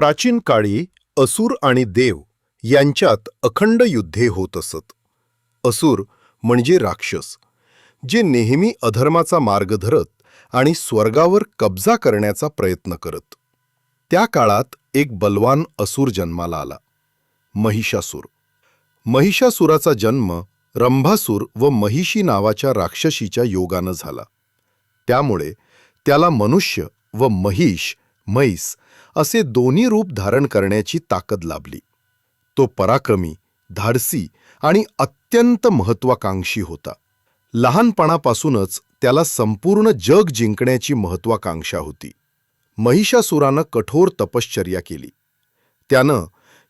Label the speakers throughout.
Speaker 1: प्राचीन काळी असुर आणि देव यांच्यात अखंड युद्धे होत असत. असुर म्हणजे राक्षस जे नेहमी अधर्माचा मार्ग धरत आणि स्वर्गावर कब्जा करण्याचा प्रयत्न करत. त्या काळात एक बलवान असुर जन्माला आला महिषासूर. महिषासुराचा जन्म रंभासूर व महिषी नावाच्या राक्षसीच्या योगानं झाला. त्यामुळे त्याला मनुष्य व महिष म्हैस असे दोन्ही रूप धारण करण्याची ताकद लाभली. तो पराक्रमी धाडसी आणि अत्यंत महत्वाकांक्षी होता. लहानपणापासूनच त्याला संपूर्ण जग जिंकण्याची महत्वाकांक्षा होती. महिषासुरानं कठोर तपश्चर्या केली. त्यानं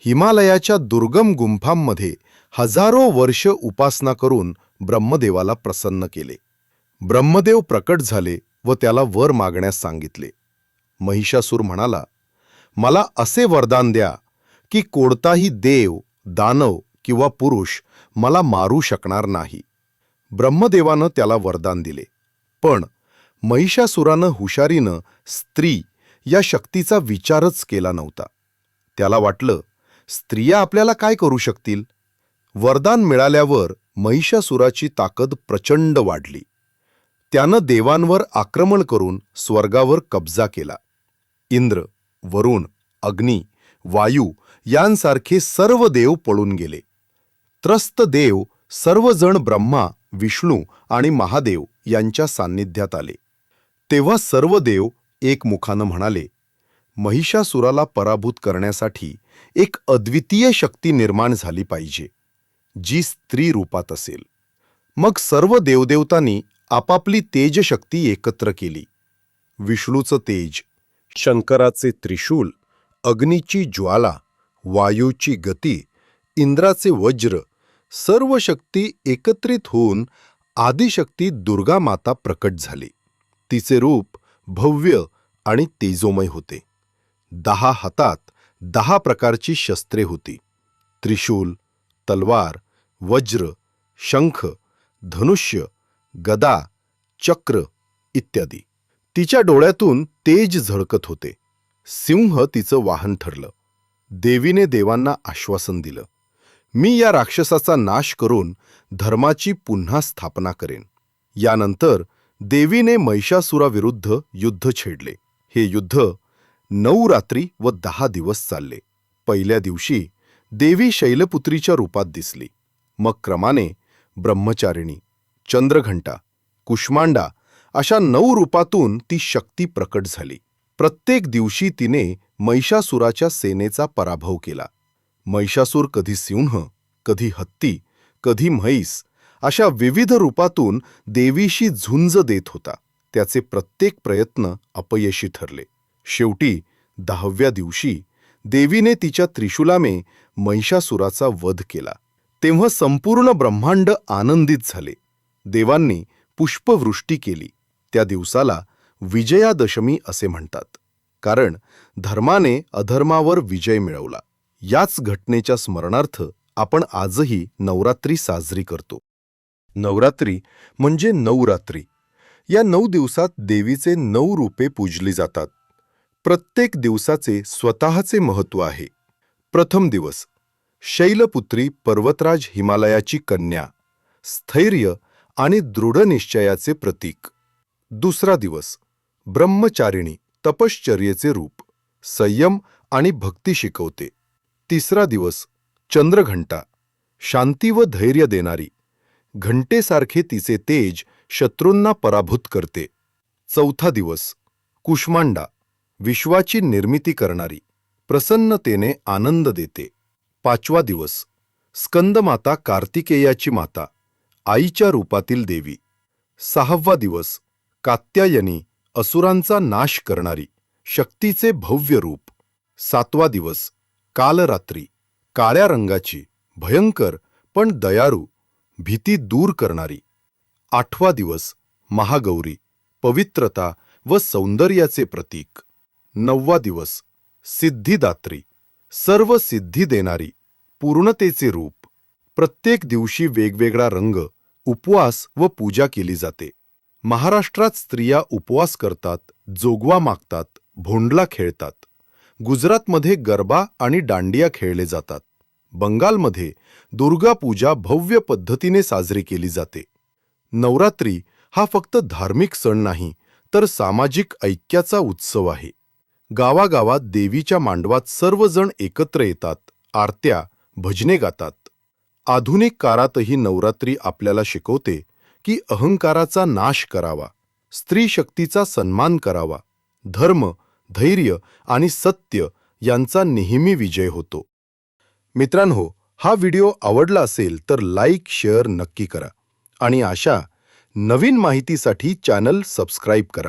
Speaker 1: हिमालयाच्या दुर्गम गुंफांमध्ये हजारो वर्ष उपासना करून ब्रह्मदेवाला प्रसन्न केले. ब्रह्मदेव प्रकट झाले व त्याला वर मागण्यास सांगितले. महिषासूर म्हणाला मला असे वरदान द्या की कोणताही देव दानव किंवा पुरुष मला मारू शकणार नाही. ब्रह्मदेवानं त्याला वरदान दिले. पण महिषासुरानं हुशारीनं स्त्री या शक्तीचा विचारच केला नव्हता. त्याला वाटलं स्त्रिया आपल्याला काय करू शकतील? वरदान मिळाल्यावर महिषासुराची ताकद प्रचंड वाढली. त्यानं देवांवर आक्रमण करून स्वर्गावर कब्जा केला. इंद्र वरुण अग्नी वायू यांसारखे सर्व देव पळून गेले. त्रस्त देव सर्वजण ब्रह्मा विष्णू आणि महादेव यांच्या सान्निध्यात आले. तेव्हा सर्व देव एकमुखानं म्हणाले महिषासुराला पराभूत करण्यासाठी एक अद्वितीय शक्ती निर्माण झाली पाहिजे जी स्त्री रूपात असेल. मग सर्व देवदेवतांनी आपापली तेजशक्ती एकत्र केली. विष्णूचं तेज शंकराचे त्रिशूल अग्नीची ज्वाला वायूची गती इंद्राचे वज्र सर्व शक्ती एकत्रित होऊन आदिशक्ती दुर्गा माता प्रकट झाली. तिचे रूप भव्य आणि तेजोमय होते. दहा हातात दहा प्रकारची शस्त्रे होती. त्रिशूल तलवार वज्र शंख धनुष्य गदा चक्र इत्यादी. तिच्या डोळ्यातून तेज झळकत होते. सिंह तिचं वाहन ठरलं. देवीने देवांना आश्वासन दिलं. मी या राक्षसाचा नाश करून धर्माची पुन्हा स्थापना करेन. यानंतर देवीने महिषासुराविरुद्ध युद्ध छेडले. हे युद्ध नऊ रात्री व दहा दिवस चालले. पहिल्या दिवशी देवी शैलपुत्रीच्या रूपात दिसली. मग क्रमाने ब्रह्मचारिणी चंद्रघंटा कुष्मांडा अशा नऊ रूपातून ती शक्ती प्रकट झाली. प्रत्येक दिवशी तिने महिषासुराच्या सेनेचा पराभव केला. महिषासूर कधी सिंह कधी हत्ती कधी म्हैस अशा विविध रूपातून देवीशी झुंज देत होता. त्याचे प्रत्येक प्रयत्न अपयशी ठरले. शेवटी दहाव्या दिवशी देवीने तिच्या त्रिशूलामे महिषासुराचा वध केला. तेव्हा संपूर्ण ब्रह्मांड आनंदित झाले. देवांनी पुष्पवृष्टी केली. त्या दिवसाला विजयादशमी असे म्हणतात. कारण धर्माने अधर्मावर विजय मिळवला. याच घटनेच्या स्मरणार्थ आपण आजही नवरात्री साजरी करतो. नवरात्री म्हणजे नवरात्री. या नऊ दिवसात देवीचे नऊ रूपे पूजली जातात. प्रत्येक दिवसाचे स्वतःचे महत्त्व आहे. प्रथम दिवस शैलपुत्री पर्वतराज हिमालयाची कन्या स्थैर्य आणि दृढनिश्चयाचे प्रतीक. दुसरा दिवस. ब्रह्मचारिणी तपश्चर्येचे रूप. संयम आणि भक्ती शिकवते. तिसरा दिवस. चंद्रघंटा. शांती व धैर्य देणारी. घंटेसारखे तिचे तेज शत्रूंना पराभूत करते. चौथा दिवस. कुष्मांडा. विश्वाची निर्मिती करणारी. प्रसन्नतेने आनंद देते. पाचवा दिवस. स्कंदमाता कार्तिकेयाची माता. आईच्या रूपातील देवी. सहावा दिवस. कात्यायनी असुरांचा नाश करणारी शक्तीचे भव्य रूप. सातवा दिवस कालरात्री. काळ्या रंगाची भयंकर पण दयारू भीती दूर करणारी. आठवा दिवस महागौरी पवित्रता व सौंदर्याचे प्रतीक. नववा दिवस सिद्धिदात्री. सर्व सिद्धी देणारी पूर्णतेचे रूप. प्रत्येक दिवशी वेगवेगळा रंग उपवास व पूजा केली जाते. महाराष्ट्रात स्त्रिया उपवास करतात जोगवा मागतात भोंडला खेळतात. गुजरातमध्ये गरबा आणि दांडिया खेळले जातात. बंगालमध्ये दुर्गा पूजा भव्य पद्धतीने साजरी केली जाते. नवरात्री हा फक्त धार्मिक सण नाही तर सामाजिक ऐक्याचा उत्सव आहे. गावागावात देवीच्या मांडवात सर्वजण एकत्र येतात आरत्या भजने गातात. आधुनिक काळातही नवरात्री आपल्याला शिकवते की अहंकाराचा नाश करावा. स्त्री शक्तीचा सन्मान करावा. धर्म धैर्य आणि सत्य यांचा नेहमी विजय होतो. मित्रांनो हा व्हिडिओ आवडला असेल तर लाईक शेअर नक्की करा. आणि अशा नवीन माहितीसाठी चॅनल सबस्क्राईब करा.